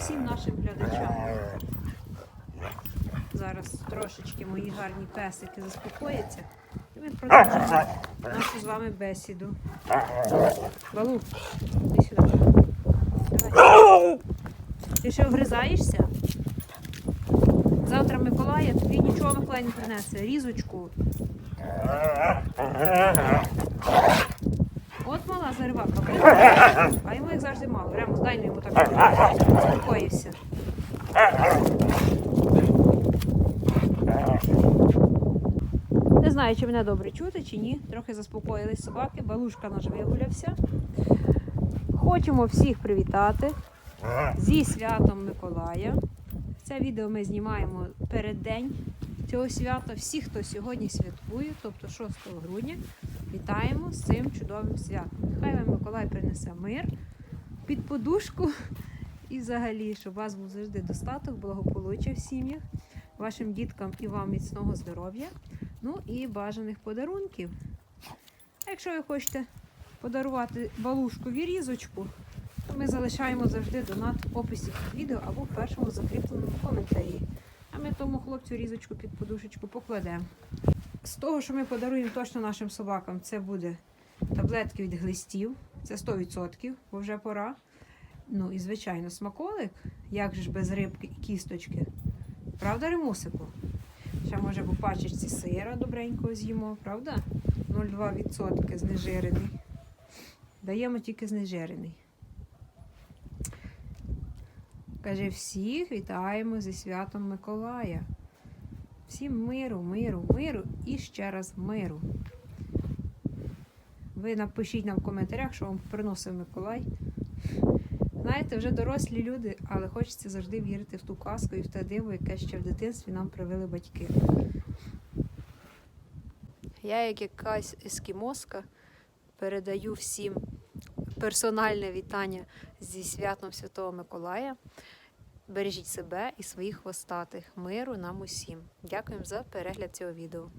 всім нашим глядачам. Зараз трошечки мої гарні песики заспокояться. І ми продовжимо нашу з вами бесіду. Балу, іди сюди. Давай. Ти ще огризаєшся? Завтра Миколая, тобі нічого Миколай не принесе. Різочку. Мала. А йому як завжди мало. Прямо дай ну йому так. Заспокоївся. Не знаю, чи мене добре чути, чи ні. Трохи заспокоїлись собаки. Балушка наш вигулявся. Хочемо всіх привітати зі святом Миколая. Це відео ми знімаємо перед день цього свята. Всі, хто сьогодні святкує, тобто 6 грудня, вітаємо з цим чудовим святом. Нехай вам Миколай принесе мир під подушку і взагалі, щоб у вас був завжди достаток, благополуччя в сім'ях, вашим діткам і вам міцного здоров'я, ну і бажаних подарунків. А якщо ви хочете подарувати балушкові різочку, то ми залишаємо завжди донат в описі під відео або в першому закріпленому коментарі. А ми тому хлопцю різочку під подушечку покладемо. З того, що ми подаруємо точно нашим собакам, це буде таблетки від глистів. Це 100%, бо вже пора. Ну і, звичайно, смаколик. Як же ж без рибки і кісточки? Правда, ремусику? Ще може по пачечці сира добренького з'їмо, правда? 0,2% знежирений. Даємо тільки знежирений. Каже, всіх вітаємо зі святом Миколая. Всім миру, миру, миру і ще раз миру. Ви напишіть нам в коментарях, що вам приносив Миколай. Знаєте, вже дорослі люди, але хочеться завжди вірити в ту казку і в те диво, яке ще в дитинстві нам привили батьки. Я, як якась ескімоска, передаю всім персональне вітання зі святом Святого Миколая. Бережіть себе і своїх хвостатих. Миру нам усім. Дякуємо за перегляд цього відео.